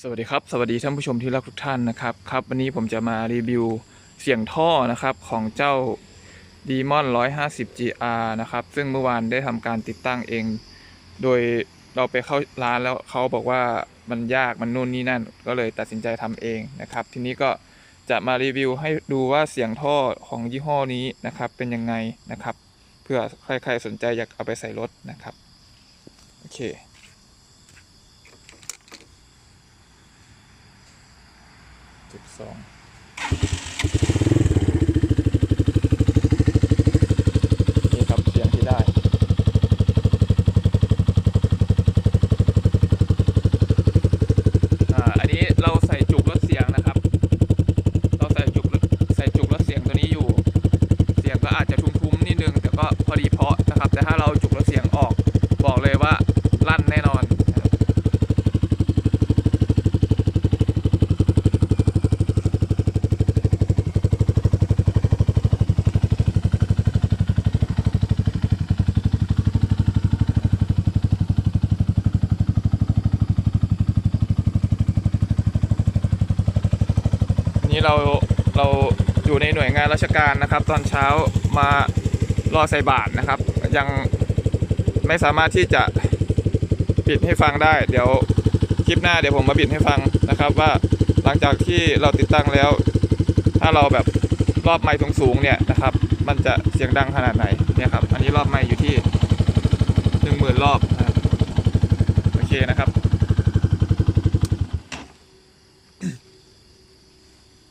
สวัสดีครับ สวัสดีท่านผู้ชมที่รักทุกท่านนะครับครับ วันนี้ผมจะมารีวิวเสียงท่อนะครับของเจ้า Demon 150 GR นะครับ ซึ่งเมื่อวานได้ทำการติดตั้งเอง โดยเราไปเข้าร้านแล้วเขาบอกว่ามันยากมันนู่นนี่นั่น ก็เลยตัดสินใจทำเองนะครับ ทีนี้ก็จะมารีวิวให้ดูว่าเสียงท่อของยี่ห้อนี้นะครับ เป็นยังไงนะครับ เพื่อใครๆสนใจอยากเอาไปใส่รถนะครับโอเค สิบสองนี่ครับเสียงที่ได้ อ่า อันนี้เราใส่จุกลดเสียงนะครับ เราใส่จุกใส่จุกลดเสียงตัวนี้อยู่ เสียงก็อาจจะทุ้มๆนิดนึง แต่ก็พอดีเพาะนะครับ แต่ถ้าเราจุกลดเสียงออก บอกเลยว่าลั่นแน่นอนนะครับ นี่เราเราอยู่ในหน่วยงานราชการนะครับ ตอนเช้ามารอใส่บาตรนะครับ ยังไม่สามารถที่จะปิดให้ฟังได้ เดี๋ยวคลิปหน้าเดี๋ยวผมมาบิดให้ฟังนะครับ ว่าหลังจากที่เราติดตั้งแล้ว ถ้าเราแบบรอบไมค์สูงๆเนี่ยนะครับ มันจะเสียงดังขนาดไหนเนี่ยครับ อันนี้รอบไมค์อยู่ที่หนึ่งหมื่นรอบโอเคนะครับ